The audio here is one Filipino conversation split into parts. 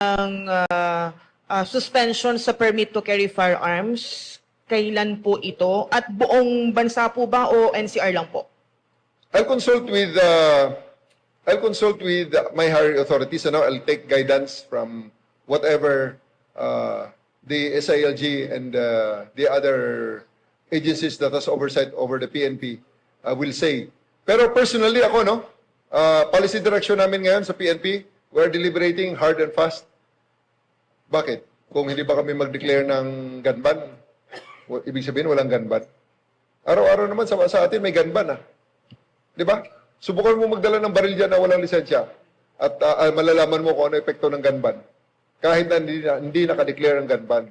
ah, ah, suspension sa permit to carry firearms. Kailan po ito? At buong bansa po ba o NCR lang po? I'll consult with uh, I'll consult with my higher authorities. Ano, I'll take guidance from whatever uh, the SILG and uh, the other agencies that has oversight over the PNP uh, will say. Pero personally ako, no, uh, policy direction namin ngayon sa PNP, we're deliberating hard and fast. Bakit? Kung hindi ba kami mag-declare ng gun ban, ibig sabihin walang gun ban. Araw-araw naman sa, sa atin may gun ban, ah. Di ba? Subukan mo magdala ng baril dyan na walang lisensya at ah, malalaman mo kung ano epekto ng gun ban. Kahit na hindi, na, hindi nakadeclare ng gun ban.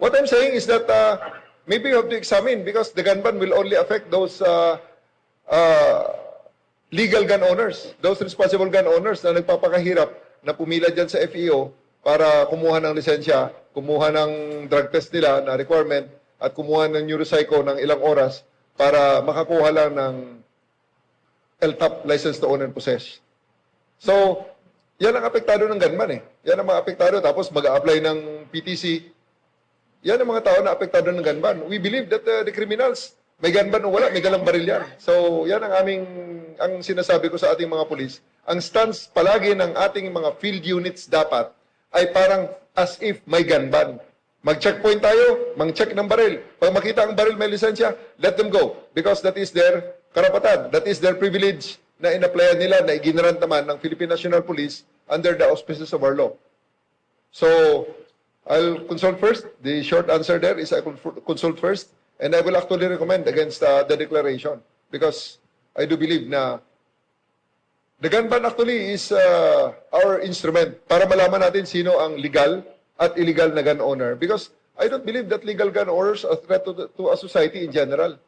What I'm saying is that uh, maybe you have to examine because the gun ban will only affect those uh, uh, legal gun owners, those responsible gun owners na nagpapakahirap na pumila dyan sa FEO para kumuha ng lisensya, kumuha ng drug test nila na requirement, at kumuha ng neuropsycho ng ilang oras para makakuha lang ng LTAP, license to own and possess. So, yan ang apektado ng gunman eh. Yan ang mga apektado. Tapos mag-a-apply ng PTC. Yan ang mga tao na apektado ng gunman. We believe that uh, the criminals, may gunman o wala, may galang baril yan. So, yan ang aming, ang sinasabi ko sa ating mga pulis. Ang stance palagi ng ating mga field units dapat ay parang as if may gun ban. Mag-checkpoint tayo, mang-check ng baril. Pag makita ang baril may lisensya, let them go. Because that is their karapatan. That is their privilege na in-applyan nila, na iginarant naman ng Philippine National Police under the auspices of our law. So, I'll consult first. The short answer there is I consult first. And I will actually recommend against uh, the declaration. Because I do believe na The gun ban actually is uh, our instrument para malaman natin sino ang legal at illegal na gun owner. Because I don't believe that legal gun owners are a threat to, the- to a society in general.